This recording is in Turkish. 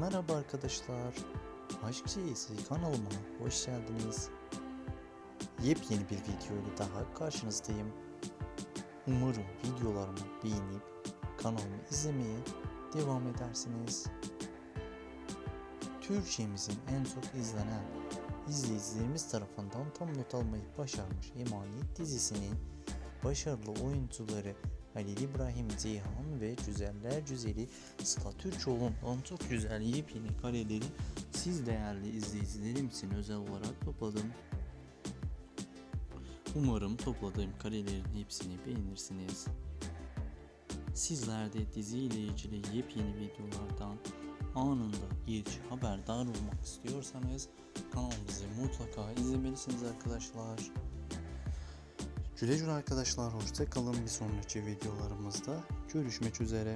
Merhaba arkadaşlar. Aşk Çeyisi kanalıma hoş geldiniz. Yepyeni bir video ile daha karşınızdayım. Umarım videolarımı beğenip kanalımı izlemeye devam edersiniz. Türkçemizin en çok izlenen izleyicilerimiz tarafından tam not almayı başarmış Emanet dizisinin başarılı oyuncuları Halil İbrahim Ceyhan ve Güzeller Güzeli Sıla Türkoğlu'ndan çok güzel yepyeni kareleri siz değerli izleyicilerim için özel olarak topladım. Umarım topladığım karelerin hepsini beğenirsiniz. Sizler de dizi ile ilgili yepyeni videolardan anında ilk haberdar olmak istiyorsanız kanalımızı mutlaka izlemelisiniz arkadaşlar. Güle arkadaşlar hoşça kalın bir sonraki videolarımızda görüşmek üzere.